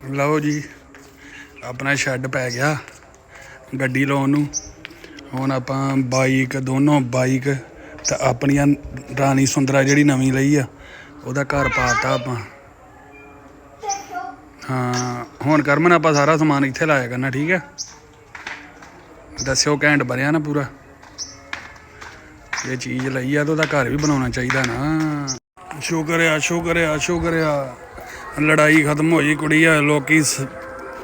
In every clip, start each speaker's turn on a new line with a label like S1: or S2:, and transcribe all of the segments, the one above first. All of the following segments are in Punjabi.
S1: ਲਓ ਜੀ, ਆਪਣਾ ਸ਼ੈੱਡ ਪੈ ਗਿਆ, ਗੱਡੀ ਲਾਉਣ ਨੂੰ। ਹੁਣ ਆਪਾਂ ਬਾਈਕ ਦੋਨੋਂ ਬਾਈਕ ਤੇ ਆਪਣੀਆਂ ਰਾਣੀ ਸੁੰਦਰਾ ਜਿਹੜੀ ਨਵੀਂ ਲਈ ਆ, ਉਹਦਾ ਘਰ ਪਾਤਾ ਆਪਾਂ। ਹਾਂ, ਹੁਣ ਕਰਮਨ ਆਪਾਂ ਸਾਰਾ ਸਮਾਨ ਇੱਥੇ ਲਾਇਆ ਕਰਨਾ, ਠੀਕ ਹੈ ਦੱਸਿਓ ਘੈਂਟ ਬਣਿਆ ਨਾ ਪੂਰਾ। ਇਹ ਚੀਜ਼ ਲਈ ਆ ਤਾਂ ਉਹਦਾ ਘਰ ਵੀ ਬਣਾਉਣਾ ਚਾਹੀਦਾ ਨਾ। ਸ਼ੁਕਰ ਆ ਸ਼ੁਕਰ ਆ ਸ਼ੁਕਰ ਆ। ਲੜਾਈ ਖਤਮ ਹੋਈ ਕੁੜੀ ਆ ਲੋਕੀ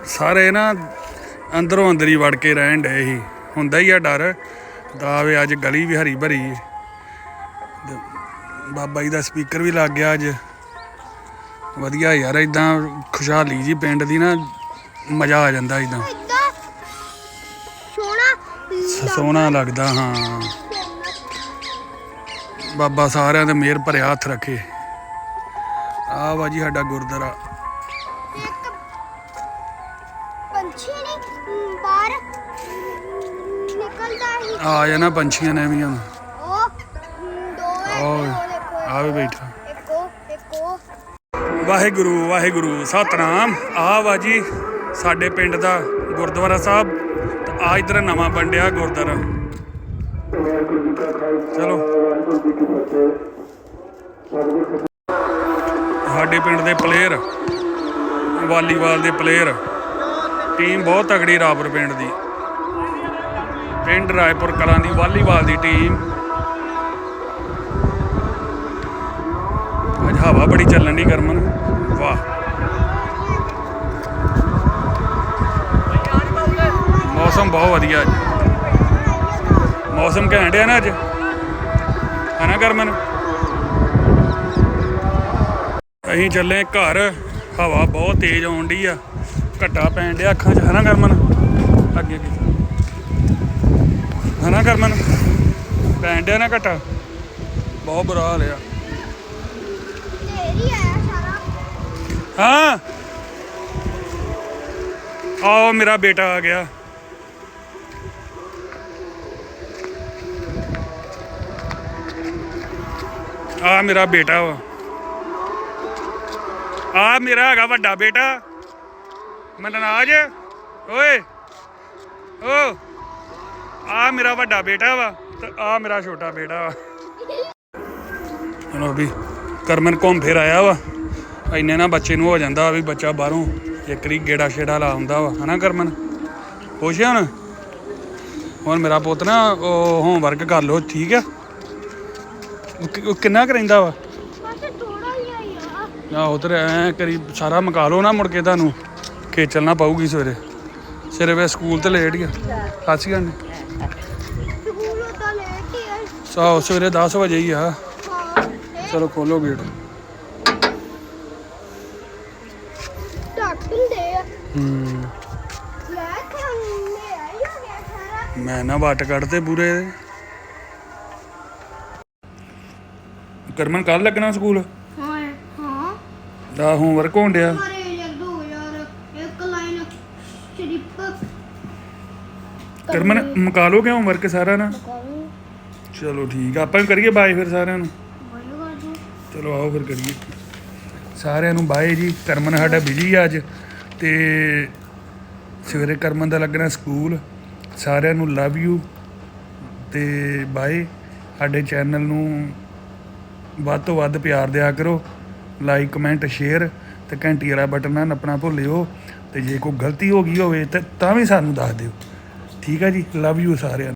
S1: ਸਾਰੇ ਨਾ ਅੰਦਰੋਂ ਅੰਦਰ ਹੀ ਵੜ ਕੇ ਰਹਿਣ ਡਏ ਸੀ। ਹੁੰਦਾ ਹੀ ਆ ਡਰ। ਦਾਵੇ ਅੱਜ ਗਲੀ ਵੀ ਹਰੀ ਭਰੀ। ਹੈ ਤੇ ਬਾਬਾ ਜੀ ਦਾ ਸਪੀਕਰ ਵੀ ਲੱਗ ਗਿਆ ਅੱਜ। ਵਧੀਆ ਯਾਰ ਇਦਾਂ ਖੁਸ਼ਹਾਲੀ ਜੀ ਪਿੰਡ ਦੀ ਨਾ ਮਜ਼ਾ ਆ ਜਾਂਦਾ ਇਦਾਂ
S2: ਸੋਹਣਾ
S1: ਸੋਹਣਾ ਲੱਗਦਾ ਹਾਂ। ਬਾਬਾ ਸਾਰਿਆਂ ਦੇ ਮਿਹਰ ਭਰਿਆ ਹੱਥ ਰੱਖੇ। ਆ ਵਾ ਜੀ ਸਾਡਾ ਗੁਰਦੁਆਰਾ।
S2: ਇੱਕ ਪੰਛੀ ਨੇ ਮ, ਬਾਹਰ ਨਿਕਲਦਾ ਹੀ
S1: ਆ ਜਾਣਾ ਪੰਛੀਆਂ ਨੇ ਵੀ ਹੁਣ।
S2: ਉਹ ਦੋ
S1: ਆ ਵੀ ਬੈਠਾ।
S2: ਇੱਕ ਇੱਕ
S1: ਵਾਹਿਗੁਰੂ ਵਾਹਿਗੁਰੂ ਸਤਨਾਮ। ਆ ਵਾ ਜੀ ਸਾਡੇ ਪਿੰਡ ਦਾ ਗੁਰਦੁਆਰਾ ਸਾਹਿਬ। ਤੇ ਆ ਇਧਰ ਨਵਾਂ ਬੰਡਿਆ ਗੁਰਦੁਆਰਾ। ਚਲੋ। ਸਾਡੇ ਪਿੰਡ ਦੇ ਪਲੇਅਰ, ਵਾਲੀਬਾਲ ਦੇ ਪਲੇਅਰ, ਟੀਮ ਬਹੁਤ ਤਗੜੀ ਰਾਪੁਰ ਪਿੰਡ ਦੀ। ਪਿੰਡ ਰਾਏਪੁਰ ਕਲਾਂ ਦੀ ਵਾਲੀਬਾਲ ਦੀ ਟੀਮ। ਅੱਜ ਹਵਾ ਬੜੀ ਚੱਲਣ ਦੀ ਗਰਮਨ। ਵਾਹ। ਮੌਸਮ ਬਹੁਤ ਵਧੀਆ ਅੱਜ। ਮੌਸਮ ਘੈਂਟ ਹੈ ਨਾ ਅੱਜ। ਹਨਾ ਗਰਮਨ? ਅਸੀਂ ਚੱਲੇ ਘਰ। ਹਵਾ ਬਹੁਤ ਤੇਜ਼ ਆਉਣ ਡਈ ਆ। ਘੱਟਾ ਪੈਣ ਡਿਆ ਅੱਖਾਂ 'ਚ, ਹਨਾ ਗਰਮਨ? ਅੱਗੇ ਅੱਗੇ। ਹਨਾ ਕਰਮਨ ਪੈਣ ਡਿਆ ਨਾ ਘੱਟਾ? ਬਹੁਤ ਬੁਰਾ ਹਾਲ ਆ। ਹਾਂ। ਆਓ, ਮੇਰਾ ਬੇਟਾ ਆ ਗਿਆ। ਆ ਮੇਰਾ ਬੇਟਾ ਵਾ। ਆ ਮੇਰਾ ਹੈਗਾ ਵੱਡਾ ਬੇਟਾ। ਮਨਨਾਜ ਓਏ, ਓ, ਆ ਮੇਰਾ ਵੱਡਾ ਬੇਟਾ ਵਾ ਤੇ ਆ ਮੇਰਾ ਛੋਟਾ ਬੇਟਾ ਵਾ। ਚਲੋ ਵੀ, ਕਰਮਨ ਘੁੰਮ ਫਿਰ ਆਇਆ ਵਾ। ਇੰਨੇ ਨਾ ਬੱਚੇ ਨੂੰ ਹੋ ਜਾਂਦਾ ਵੀ ਬੱਚਾ ਬਾਹਰੋਂ ਇੱਕਰੀ ਗੇੜਾ ਛੇੜਾ ਲਾ ਹੁੰਦਾ ਵਾ। ਹਨਾ ਕਰਮਨ? ਖੁਸ਼ ਆ ਹੁਣ? ਹੁਣ ਮੇਰਾ ਪੁੱਤ ਨਾ, ਉਹ ਹੋਮਵਰਕ ਕਰ ਲੋ ਠੀਕ ਆ? ਉਹ ਕਿ- ਉਹ ਕਿੰਨਾ ਕਰਾਂਦਾ ਵਾ? ਆ ਉਧਰ ਐ ਕਰੀ ਸਾਰਾ ਮਕਾ ਲਓ ਨਾ ਮੁੜ ਕੇ ਤੁਹਾਨੂੰ। ਖੇਚਲ ਨਾ ਪਾਊਗੀ ਸਵੇਰੇ। ਸਵੇਰੇ ਵੇ ਸਕੂਲ ਤੇ ਲੇਟ ਹੀ ਆ। ਸੱਚ ਗੱਲ
S2: ਸਕੂਲ ਤਾਂ ਲੇਟ ਹੀ ਆ।
S1: ਸਾ ਸਵੇਰੇ 10 ਵਜੇ ਹੀ ਆ। ਚਲੋ ਖੋਲੋ ਗੇਟ ਹੂੰ।
S2: ਗਿਆ ਸਾਰਾ।
S1: ਮੈਂ ਨਾ ਵੱਟ ਕੱਢਦੇ ਪੂਰੇ ਕਰਮਨ ਕੱਲ ਲੱਗਣਾ ਸਕੂਲ? ਦਾ ਹੋਮਵਰਕ ਹੋਣ ਡਿਆ।
S2: ਮਾਰੇ ਯਾਰ ਦੋ ਯਾਰ ਇੱਕ ਲਾਈਨ
S1: ਕਰਮਨ ਮੁਕਾ ਲੋ ਕਿਉਂ ਹੋਮਵਰਕ ਸਾਰਾ ਨਾ? ਚਲੋ ਠੀਕ ਆ ਆਪਾਂ ਵੀ ਕਰੀਏ ਬਾਏ ਫਿਰ ਸਾਰਿਆਂ ਨੂੰ।
S2: ਬੋਲੋ ਕਰ ਦੋ
S1: ਚਲੋ ਆਓ ਫਿਰ ਕਰੀਏ। ਸਾਰਿਆਂ ਨੂੰ ਬਾਏ ਜੀ ਕਰਮਨ ਸਾਡਾ ਬਿਜ਼ੀ ਆ ਅੱਜ ਤੇ ਸਵੇਰੇ ਕਰਮਨ ਦਾ ਲੱਗਣਾ ਸਕੂਲ। ਸਾਰਿਆਂ ਨੂੰ ਲਵ ਯੂ ਤੇ ਬਾਏ। ਸਾਡੇ ਚੈਨਲ ਨੂੰ ਵੱਧ ਤੋਂ ਵੱਧ ਪਿਆਰ ਦਿਆ ਕਰੋ। ਲਾਈਕ, ਕਮੈਂਟ, ਸ਼ੇਅਰ ਤੇ ਘੰਟੀ ਵਾਲਾ ਬਟਨ ਨਾ ਨੱਪਣਾ ਭੁੱਲਿਓ ਤੇ ਜੇ ਕੋਈ ਗਲਤੀ ਹੋ ਗਈ ਹੋਵੇ ਤੇ ਤਾਂ ਵੀ ਸਾਨੂੰ ਦੱਸ ਦਿਓ। ਠੀਕ ਹੈ ਜੀ? ਲਵ ਯੂ ਸਾਰਿਆਂ ਨੂੰ।